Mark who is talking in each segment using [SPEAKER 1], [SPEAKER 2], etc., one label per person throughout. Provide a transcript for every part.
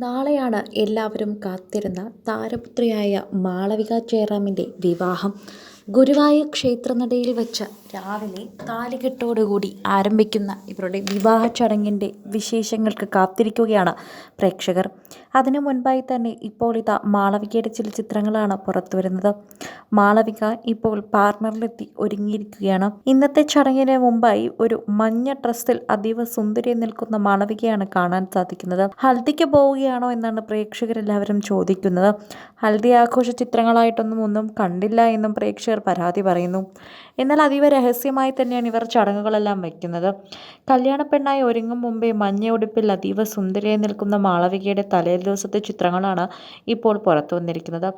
[SPEAKER 1] നാളെയാണ് എല്ലാവരും കാത്തിരുന്ന താരപുത്രിയായ മാളവിക ജയറാമിന്റെ വിവാഹം. ഗുരുവായൂർ ക്ഷേത്രനടയിൽ വെച്ച് രാവിലെ താലികെട്ടോടുകൂടി ആരംഭിക്കുന്ന ഇവരുടെ വിവാഹ ചടങ്ങിന്റെ വിശേഷങ്ങൾക്ക് കാത്തിരിക്കുകയാണ് പ്രേക്ഷകർ. അതിനു മുൻപായി തന്നെ ഇപ്പോൾ ഇതാ മാളവികയുടെ ചില ചിത്രങ്ങളാണ് പുറത്തു വരുന്നത്. മാളവിക ഇപ്പോൾ പാർട്ണറിലെത്തി ഒരുങ്ങിയിരിക്കുകയാണ്. ഇന്നത്തെ ചടങ്ങിന് മുമ്പായി ഒരു മഞ്ഞ ഡ്രസ്സിൽ അതീവ സുന്ദരി നിൽക്കുന്ന മാളവികയാണ് കാണാൻ സാധിക്കുന്നത്. ഹൽദിക്ക് പോവുകയാണോ എന്നാണ് പ്രേക്ഷകരെല്ലാവരും ചോദിക്കുന്നത്. ഹൽദി ആഘോഷ ചിത്രങ്ങളായിട്ടൊന്നും ഒന്നും കണ്ടില്ല എന്നും പ്രേക്ഷകർ പരാതി പറയുന്നു. എന്നാൽ അതീവ രഹസ്യമായി തന്നെയാണ് ഇവർ ചടങ്ങുകളെല്ലാം വയ്ക്കുന്നത് കല്യാണ പെണ്ണായി ഒരുങ്ങും മുമ്പേ മഞ്ഞ ഉടുപ്പിൽ അതീവ സുന്ദരിയായി നിൽക്കുന്ന മാളവികയുടെ തലേ ദിവസത്തെ ചിത്രങ്ങളാണ് ഇപ്പോൾ പുറത്തു വന്നിരിക്കുന്നത്.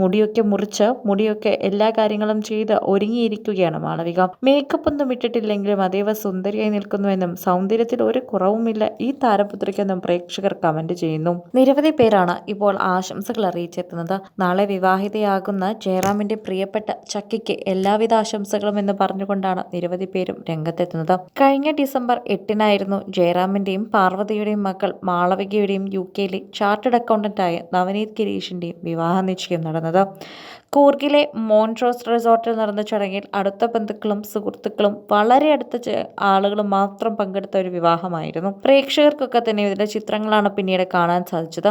[SPEAKER 1] മുടിയൊക്കെ മുറിച്ച് മുടിയൊക്കെ എല്ലാ കാര്യങ്ങളും ചെയ്ത് ഒരുങ്ങിയിരിക്കുകയാണ് മാളവിക. മേക്കപ്പ് ഒന്നും ഇട്ടിട്ടില്ലെങ്കിലും അതീവ സുന്ദരിയായി നിൽക്കുന്നുവെന്നും സൗന്ദര്യത്തിൽ ഒരു കുറവുമില്ല ഈ താരപുത്രിക്കെന്നും പ്രേക്ഷകർ കമന്റ് ചെയ്യുന്നു. നിരവധി പേരാണ് ഇപ്പോൾ ആശംസകൾ അറിയിച്ചെത്തുന്നത്. നാളെ വിവാഹിതയാകുന്ന ജയറാമിന്റെ പ്രിയപ്പെട്ട ചക്കിക്ക് എല്ലാവിധ ആശംസകളും എന്ന് പറഞ്ഞുകൊണ്ടാണ് നിരവധി പേരും രംഗത്തെത്തുന്നത്. കഴിഞ്ഞ ഡിസംബർ എട്ടിനായിരുന്നു ജയറാമിന്റെയും പാർവതിയുടെയും മക്കൾ മാളവികയുടെയും യു കെയിലെ ചാർട്ടേഡ് അക്കൗണ്ടന്റായ നവനീത് ഗിരീഷിന്റെയും വിവാഹ നിശ്ചയം നടന്നത്. കൂർഗിലെ മോൺട്രോസ് റിസോർട്ടിൽ നടന്ന ചടങ്ങിൽ അടുത്ത ബന്ധുക്കളും സുഹൃത്തുക്കളും വളരെ അടുത്ത ആളുകളും മാത്രം പങ്കെടുത്ത ഒരു വിവാഹമായിരുന്നു. പ്രേക്ഷകർക്കൊക്കെ തന്നെ ഇതിന്റെ ചിത്രങ്ങളാണ് പിന്നീട് കാണാൻ സാധിച്ചത്.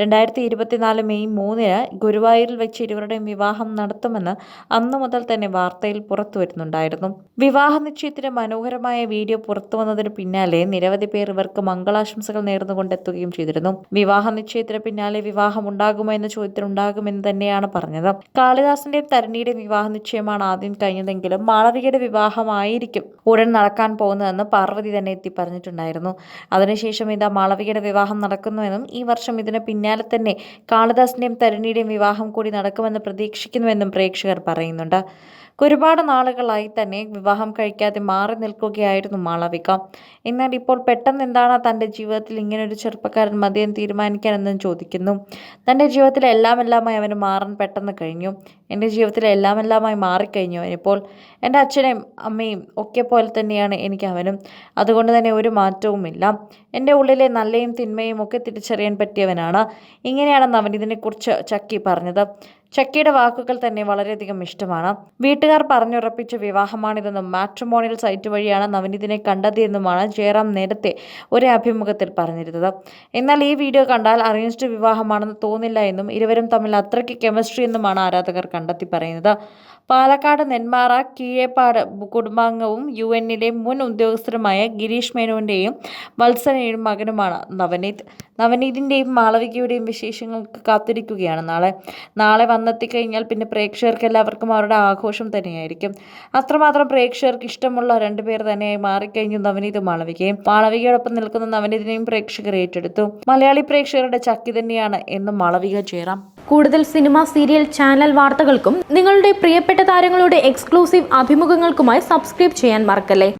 [SPEAKER 1] രണ്ടായിരത്തി ഇരുപത്തിനാല് മെയ് മൂന്നിന് ഗുരുവായൂരിൽ വെച്ച് ഇരുവരുടെയും വിവാഹം നടത്തുമെന്ന് അന്നു മുതൽ തന്നെ വാർത്തയിൽ പുറത്തു വരുന്നുണ്ടായിരുന്നു. വിവാഹ നിശ്ചയത്തിന് മനോഹരമായ വീഡിയോ പുറത്തു വന്നതിന് പിന്നാലെ നിരവധി പേർ ഇവർക്ക് മംഗളാശംസകൾ നേർന്നുകൊണ്ടെത്തുകയും ചെയ്തിരുന്നു. വിവാഹ നിശ്ചയത്തിന് പിന്നാലെ വിവാഹം ഉണ്ടാകുമോ എന്ന ചോദ്യത്തിന് ഉണ്ടാകുമെന്ന് തന്നെയാണ് പറഞ്ഞത്. കാളിദാസിന്റെയും തരണിയുടെയും വിവാഹ നിശ്ചയമാണ് ആദ്യം കഴിഞ്ഞതെങ്കിലും മാളവികയുടെ വിവാഹമായിരിക്കും ഉടൻ നടക്കാൻ പോകുന്നതെന്ന് പാർവതി തന്നെ എത്തി പറഞ്ഞിട്ടുണ്ടായിരുന്നു അതിനുശേഷം ഇതാ മാളവികയുടെ വിവാഹം നടക്കുന്നുവെന്നും ഈ വർഷം ഇതിന് പിന്നാലെ തന്നെ കാളിദാസിന്റെയും തരുണിയുടെയും വിവാഹം കൂടി നടക്കുമെന്ന് പ്രതീക്ഷിക്കുന്നുവെന്നും പ്രേക്ഷകർ പറയുന്നുണ്ട്. ഒരുപാട് നാളുകളായി വിവാഹം കഴിക്കാതെ മാറി നിൽക്കുകയായിരുന്നു മാളവിക. എന്നാൽ ഇപ്പോൾ പെട്ടെന്ന് എന്താണ് തന്റെ ജീവിതത്തിൽ ഇങ്ങനൊരു ചെറുപ്പക്കാരൻ മതിയെന്ന് തീരുമാനിക്കാനെന്നും ചോദിക്കുന്നു. തന്റെ ജീവിതത്തിലെ എല്ലാം എല്ലാമായി അവന് മാറാൻ പെട്ടെന്ന് കഴിഞ്ഞു. എന്റെ ജീവിതത്തിലെ എല്ലാം എല്ലാമായി മാറിക്കഴിഞ്ഞു അവനിപ്പോൾ. എന്റെ അച്ഛനെയും അമ്മയും ഒക്കെ പോലെ തന്നെയാണ് എനിക്ക് അവനും. അതുകൊണ്ട് തന്നെ ഒരു മാറ്റവുമില്ല. എന്റെ ഉള്ളിലെ നല്ലയും തിന്മയും ഒക്കെ തിരിച്ചറിയാൻ പറ്റിയവനാണ്. ഇങ്ങനെയാണെന്ന് അവൻ ഇതിനെക്കുറിച്ച് ചക്കി പറഞ്ഞത്. ചക്കിയുടെ വാക്കുകൾ തന്നെ വളരെയധികം ഇഷ്ടമാണ്. വീട്ടുകാർ പറഞ്ഞുറപ്പിച്ച വിവാഹമാണിതെന്നും മാട്രിമോണിയൽ സൈറ്റ് വഴിയാണ് നവനീതിനെ കണ്ടതെന്നുമാണ് ജയറാം നേരത്തെ ഒരേ അഭിമുഖത്തിൽ പറഞ്ഞിരുന്നത്. എന്നാൽ ഈ വീഡിയോ കണ്ടാൽ അറേഞ്ച്ഡ് വിവാഹമാണെന്ന് തോന്നില്ല എന്നും ഇരുവരും തമ്മിൽ അത്രയ്ക്ക് കെമിസ്ട്രി എന്നുമാണ് ആരാധകർ കണ്ടെത്തി പറയുന്നത്. പാലക്കാട് നെന്മാറ കീഴേപ്പാട് കുടുംബാംഗവും യു എന്നിലെ മുൻ ഉദ്യോഗസ്ഥരുമായ ഗിരീഷ് മേനോന്റെയും വത്സനയുടെയും മകനുമാണ് നവനീത്. നവനീതിന്റെയും മാളവികയുടെയും വിശേഷങ്ങൾക്ക് കാത്തിരിക്കുകയാണ്. നാളെ നാളെ വന്നെത്തിക്കഴിഞ്ഞാൽ പിന്നെ പ്രേക്ഷകർക്ക് എല്ലാവർക്കും അവരുടെ ആഘോഷം തന്നെയായിരിക്കും. അത്രമാത്രം പ്രേക്ഷകർക്ക് ഇഷ്ടമുള്ള രണ്ടുപേർ തന്നെയായി മാറിക്കഴിഞ്ഞു നവനീതും മാളവികയും. മാളവികയോടൊപ്പം നിൽക്കുന്ന നവനീതിനെയും പ്രേക്ഷകർ ഏറ്റെടുത്തു. മലയാളി പ്രേക്ഷകരുടെ ചക്കി തന്നെയാണ് എന്ന് മാളവിക ചേരാം.
[SPEAKER 2] കൂടുതൽ സിനിമ സീരിയൽ ചാനൽ വാർത്തകൾക്കും നിങ്ങളുടെ പ്രിയപ്പെട്ട താരങ്ങളുടെ എക്സ്ക്ലൂസീവ് അഭിമുഖങ്ങൾക്കുമായി സബ്സ്ക്രൈബ് ചെയ്യാൻ മറക്കല്ലേ?